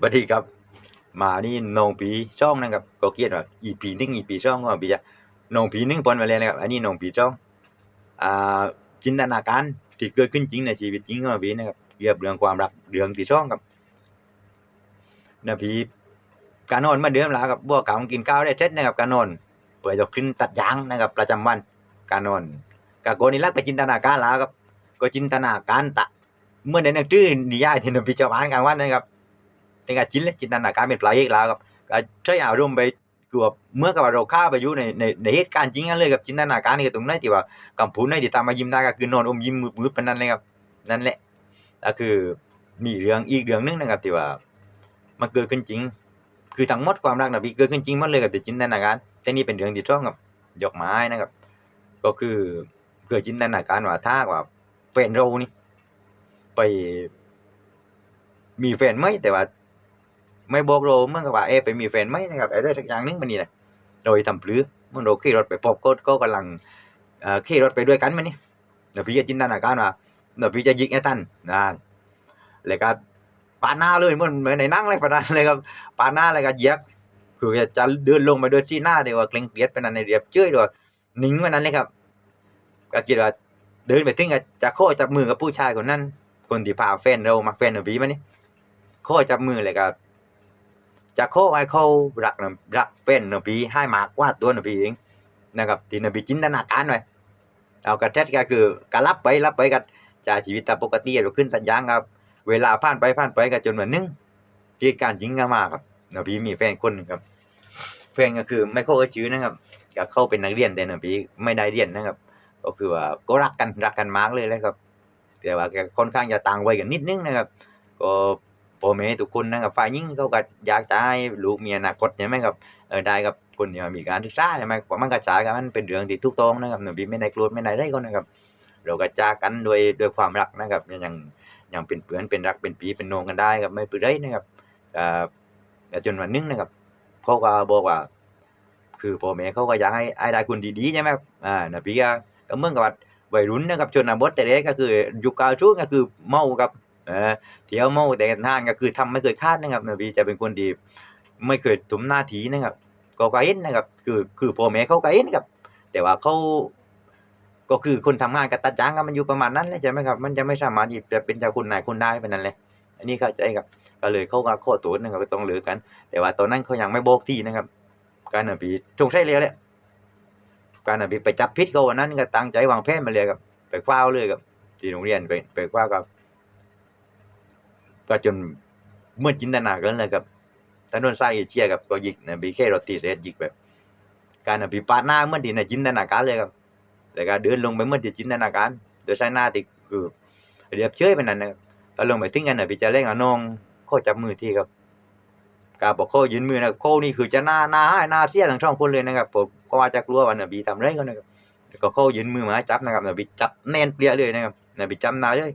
บัดนี้ครับ มานี่น้องผีช่องนะครับ ก็เขียนว่า EP 1 EP ช่องก็พี่จะน้องผี1ปอนไว้แล้วนะครับ อันนี้น้องผีช่องอ่าจินตนาการที่เกิดขึ้นจริงในชีวิตจริงของพี่นะครับเกี่ยวกับเรื่องความรักเรื่องที่ช่องครับนะพี่การนอนเหมาเดิมแล้วครับบ่กำกินข้าวได้เสร็จนะครับการนอนเพื่อจะขึ้นตัดยางนะครับประจำวันการนอนกะโกนี่ลักไปจินตนาการแล้วครับก็จินตนาการตะเมื่อในหนังสือนิยายที่นพี่เจ้าอ่านกลางวันนะครับ เป็นการจินเลยจินตนาการเป็นปลายเหตุแล้วครับก็ใช้อารมณ์ไปเกือบเมื่อกับเราข้าไปอยู่ในในในเหตุการณ์จริงนั่นเลยกับจินตนาการนี่ตรงนั้นที่ว่าคำพูดในที่ทำมมายิ้มได้ก็คือนอนอมยิ้มมืดๆปานนั้นเลยครับนั่นแหละก็คือมีเรื่องอีกเรื่องหนึงนะครับที่ว่า มันเกิดขึ้นจริง คือทั้งหมดความรักนะพี่เกิดขึ้นจริงหมดเลยกับจินตนาการแต่นี่เป็นเรื่องที่ชองกับยกไม้นะครับ ก็คือเกิดจินตนาการว่าถ้าว่าแฟนเรานี่ไป มีแฟนไหมแต่ว่า ไม่บอกเราเมื่อกับว่าเอไปมีแฟนไหมนะครับอะไรสักอย่างนึงมันนี่แหละโดยทำปลื้อเมื่อเราขี่รถไปพบก็ก็กำลังขี่รถไปด้วยกันมันนี่เดี๋ยวพี่จะจินตนาการว่าเดี๋ยวพี่จะยิงไอ้ท่านนะแล้วก็ปาหน้าเลยเหมือนเหมือนในนั่งเลยปาหน้าเลยครับปาหน้าเลยก็เยียกคือจะเดินลงไปเดินชี้หน้าแต่ว่าเกรงเกลียดไปนั่นในเรียบเจ้ยด้วยนิ่งไปนั่นเลยครับก็คิดว่าเดินไปถึงจะโค้จับมือกับผู้ชายคนนั้น คนที่พาแฟนเรามาแฟนของพี่มันนี่โค้จับมือเลยครับ จะโค้ให้เขรักนะรักแฟนของพี่ให้มากกว่าตัวของพี่เองนะครับที่นพี่จินตนาการไว้เอากระเท็ดก็คือการรับไปรับไปกับจากชีวิตตามปกติเราขึ้นตัดยางครับเวลาผ่านไปผ่านไปก็จนวันนึงที่การจริงก็มาครับนพี่มีแฟนคนหนึ่งครับแฟนก็คือไม่เข้าเอ่ยชื่อนะครับก็เข้าเป็นนักเรียนแต่นพี่ไม่ได้เรียนนะครับ ก็คือว่าก็รักกันรักกันมากเลยแหละครับแต่ว่าแกค่อนข้างจะต่างวัยกันนิดนึงนะครับ ก็ พ่อแม่ทุกคนนะครับฝ่ายหญิงเขาก็อยากจะให้ลูกมีอนาคตใช่ไหมครับเออได้กับคนที่มีการศึกษาใช่ไหมมันกระจายกันมันเป็นเรื่องที่ถูกต้องนะครับหนูพี่ไม่ได้โกรธไม่ได้ไรก็นะครับ เราก็จากกันโดยโดยความรักนะครับยังยังเป็นเพื่อนเป็นรักเป็นปีเป็นน้องกันได้ครับไม่เป็นไรนะครับอ่าจนวันนึงนะครับเขาก็บอกว่า คือพ่อแม่เขาก็อยากให้ให้ได้คนดีๆใช่ไหมครับอ่าหนูพี่ก็เมื่อกับวัยรุ่นนะครับชนบทแต่เด็กก็คือยุคเก่าช่วงก็คือเมาครับ เออเที่ยวเมาแต่งานก็คือทำไม่เคยคาดนะครับนบีจะเป็นคนดีไม่เคยถุมหน้าทีนะครับก็ก็เห็นนะครับ คือคือพ่อแม่เขาก็เห็นครับ แต่ว่าเขาก็คือคนทำงานกับตัดจ้างก็มันอยู่ประมาณนั้นแหละใช่ไหมครับ มันจะไม่สามารถจะเป็นเจ้าคุณนายคุณได้เป็นนั้นเลย อันนี้เข้าใจครับ ก็เลยเขาก็ข้อตัวนะครับก็ต้องเหลือกัน แต่ว่าตอนนั้นเขายังไม่บอกที่นะครับ การนบีจงใช่เลยแหละการน่ะไปจับพิษเขาวันนั้นก็ตั้งใจวางแผนมาเลยครับ ไปคว้าเลยครับที่โรงเรียนไปไปคว้ากับ ก็จนเมื่อจินตนากันเลยครับถนนสายเอเชียครับก็ยิกนะบีแค่รถตีเสร็จยิกแบบ การน่ะไปปาดหน้าเมื่อที่ในจินตนาการเลยครับแล้วก็เดินลงไปเมื่อที่จินตนาการ โดยใช้หน้าติคือเรียบเชยไปนั่นนะครับก็ลงไปถึงกันน่ะพี่จะเล่นกับน้องข้อจับมือที่ครับกาบอกข้อยืนมือนะโคนี่คือจะหน้าหน้าให้หน้าเสียทั้งสองคนเลยนะครับผมก็ว่าจะกลัวว่าน่ะบีทำไรก็นะครับแล้วก็เข้ายืนมือมาจับนะครับนบีจับแน่นเปรี้ยเลยนะครับนบีจับหนาเลย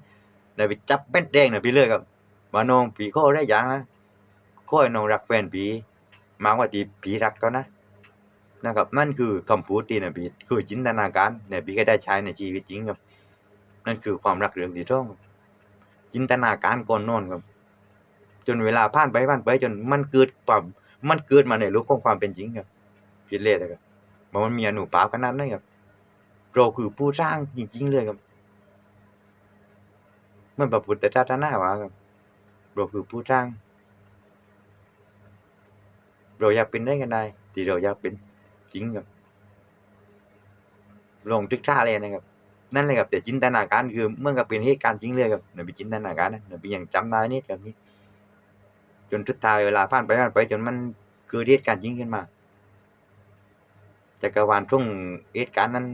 นบีจับเป็นแดงนบีเลยครับ ว่าน้องผีข้อได้ยังนะข้อให้น้องรักแฟนผีมากกว่าที่ผีรักเขานะนะครับนั่นคือคำพูดที่นบีคือจินตนาการนบีก็ได้ใช้ในชีวิตจริงครับ นั่นคือความรักเรื่องที่ต้องจินตนาการก่อนนอนครับ จนเวลาผ่านไปผ่านไปจนมันเกิดความมันเกิดมาในโลกของความเป็นจริงครับคิเลยครับว่ามันมีอนุภาพขนาดนั้นครับเราคือผู้สร้างจริงๆเลยครับมื่อนพระพุทธศาสนาว่าครับ เราคือผู้สร้าง เราอยากเป็นได้กันได้ที่เราอยากเป็นจริงครับลงทึกษาเลยนะครับ นั่นเลยครับแต่จินตนาการคือเมื่อกับเป็นเหตุการณ์จริงเลยครับนบีจินตนาการนะนบียังจำได้นี่แบบนี้จนทุดท้ายเวลาผ่านไปผ่านไปจนมันเกิดเหตุการณ์จริงขึ้นมาจักรวาลช่วงเหตุการณ์นั้น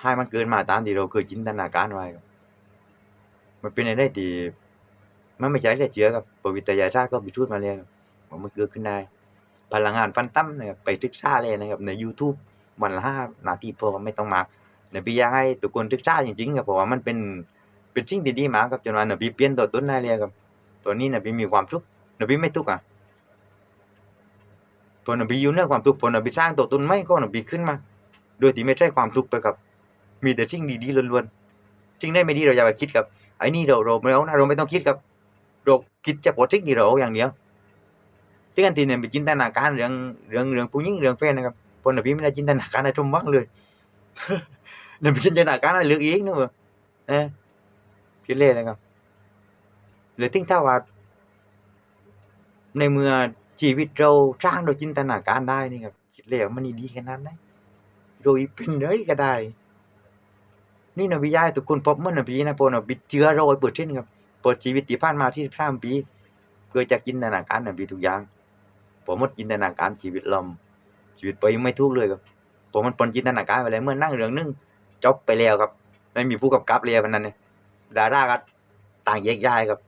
ให้มันเกินมาตามที่เราเคยจินตนาการไว้มันเป็นอะไรที่ มันไม่ใช่แค่เชื้อครับปวิทยาศาสตร์ก็พิสูจน์มาแล้วว่ามันเกิดขึ้นได้พลังงานฟันตั้มนะครับไปศึกษาเลยนะครับ ใน YouTube วันละห้านาทีพอไม่ต้องมากในพี่อยากให้ทุกคนศึกษาจริงๆครับเพราะว่ามันเป็นเป็นสิ่งที่ดีมากครับจนวันนพี่เปลี่ยนตัวต้นได้เลยครับตัวนี้นพี่มีความทุกข์นพี่ไม่ทุกข์อะพอนพี่อยู่เหนือความทุกข์พอนพี่สร้างตัวตนไม่ก็นพี่ขึ้นมา โดยที่ไม่ใช่ความทุกข์ไปกับ มีแต่สิ่งดีๆล้วนๆสิ่งได้ไม่ดีเราอย่าไปคิดกับไอ้นี่เราเราไม่เอานะเราไม่ต้องคิดครับ พอนพี่ไม่ได้จินตนาการอะไรทุ่มบ้างเลยเนี่ยไปจินตนาการอะไรเรื่องเองนะเว้ยเออคิดเล่นนะครับเลยทิ้งถ้าว่าในเมื่อชีวิตเราสร้างโดยจินตนาการได้นี่ครับคิดแล้วมันดีขนาดไหนโดยเป็นเลยก็ได้นี่นะพี่ยายทุกคนพบเมื่อนะพี่นะพอนะพี่เชื้อร้อยเปอร์เซ็นต์ครับเปิดชีวิตที่ผ่านมาที่สามปีเกิดจากจินตนาการนะพี่ทุกอย่างผมหมดจินตนาการชีวิตลมชีวิตไปยังไม่ทุกเลยครับผมมันปนจินตนาการไปแล้วเมื่อนั่งเรื่องนึงจบไปแล้วครับ ไม่มีผู้กำกับเลยพันนั้นเนี่ยดาราก็ต่างแยกย้ายครับ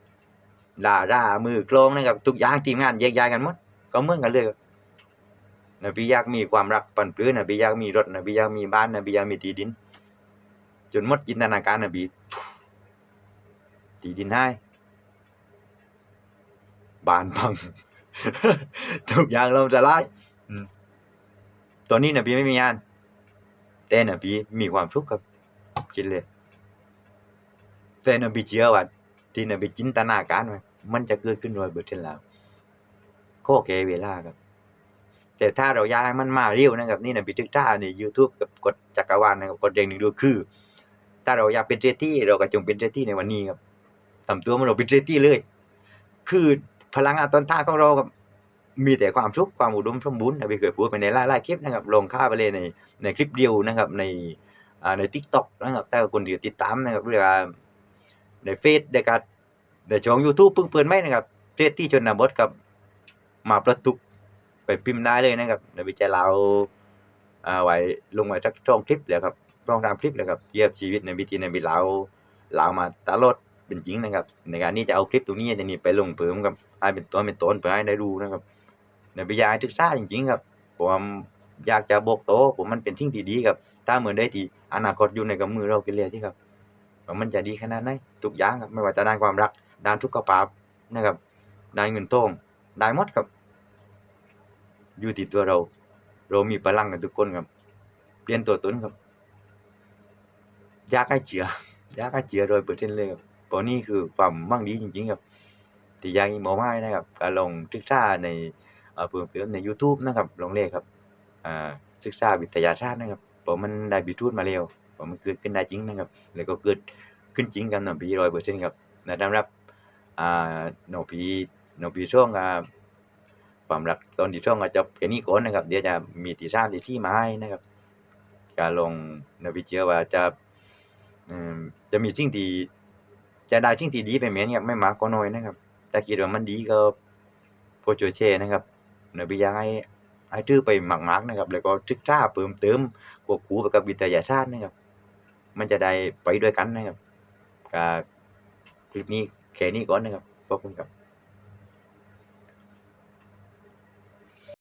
ดารามือกลองนะครับทุกอย่างทีมงานแยกย้ายกันหมดก็เหมือนกันเลยครับนะพี่อยากมีความรักปันปื้นนะพี่อยากมีรถนะพี่อยากมีบ้านนะพี่อยากมีที่ดิน จนหมดจินตนาการนะ พี่ที่ดินให้บ้านพังทุกอย่างเราจะไล่อืมตอนนี้นะพี่ไม่มีงาน แต่นะพี่มีความสุขครับคิดเลยแต่นะพี่เชื่อว่าที่นะพี่จินตนาการไว้มันจะเกิดขึ้นร้อยเปอร์เซ็นต์แล้วก็แค่เวลาครับ แต่ถ้าเราอยากให้มันมาเร็วนะครับ นี่นะพี่ทึกท่าใน YouTube กับกดจักรวาลนะครับกดอย่างหนึ่งดูคือ ถ้าเราอยากเป็นเจตี้เราก็จงเป็นเจตี้ในวันนี้ครับ ทำตัวมันเราเป็นเจตี้เลย คือพลังงานต้นท่าของเราครับมีแต่ความสุขความอุดมสมบูรณ์นะพี่เคยพูดไปในหลายๆคลิปนะครับลงค่าไปเลยในในคลิปเดียวนะครับในในทิกต็อกนะครับถ้าคนที่ติดตามนะครับเรียกว่าในเฟซในการในช่อง YouTube เพิ่งเปิดไหมนะครับเจตี้ชนบทกับมาประตุกไปพิมพ์ได้เลยนะครับในวิจัยเราอ่าไว้ลงไว้สักช่องคลิปแล้วครับช่องทางคลิปเลยครับเยียบชีวิตในวิธีในวิเราเรามาตลอด เป็นจริงนะครับ ในการนี้จะเอาคลิปตรงนี้จะนี่ไปลงเพิ่มครับให้เป็นตัวเป็นตนเพื่อให้ได้ดูนะครับในวิยาศึกษาจริงๆครับผมอยากจะบอกโตผมมันเป็นสิ่งที่ดีครับ ถ้าเหมือนได้ที่อนาคตอยู่ในกับมือเรากันเลยที่ครับว่ามันจะดีขนาดไหนทุกอย่างครับไม่ว่าจะด้านความรักด้านสุขภาพนะครับด้านเงินทองได้หมดครับ อยู่ที่ตัวเรา เรามีพลังกันทุกคนครับ เปลี่ยนตัวตนครับยากให้เชื่ออยากให้เชื่อโดยเปอร์เซ็นต์เลยครับ เพราะนี่คือความมั่งดีจริงๆครับที่อยากให้หมอไม้นะครับก็ลองศึกษาในเพิ่มเติมใน YouTube นะครับลองเลขครับศึกษาวิทยาศาสตร์นะครับเพราะมันได้พิสูจน์มาแล้วว่ามันเกิดขึ้นได้จริงนะครับ แล้วก็เกิดขึ้นจริงกับน้องพี100%ครับและสำหรับอ่าน้องพีน้องพีช่วงความรักตอนที่ช่วงก็จบแค่นี้ก่อนนะครับ เดี๋ยวจะมีที่3ที่4มาให้นะครับก็ลองน้องพีเชื่อว่าจะจะมีสิ่งที่ จะได้สิ่งที่ดีไปแม่นครับไม่มากก็น้อยนะครับ แต่คิดว่ามันดีก็ก็ช่วยแช่นะครับเดี๋ยวพี่ยากให้ให้ถือไปหมักๆนะครับ แล้วก็ทึกษาเพิ่มเติมควบคู่ไปกับวิทยาศาสตร์นะครับ มันจะได้ไปด้วยกันนะครับก็คลิปนี้แค่นี้ก่อนนะครับขอบคุณครับ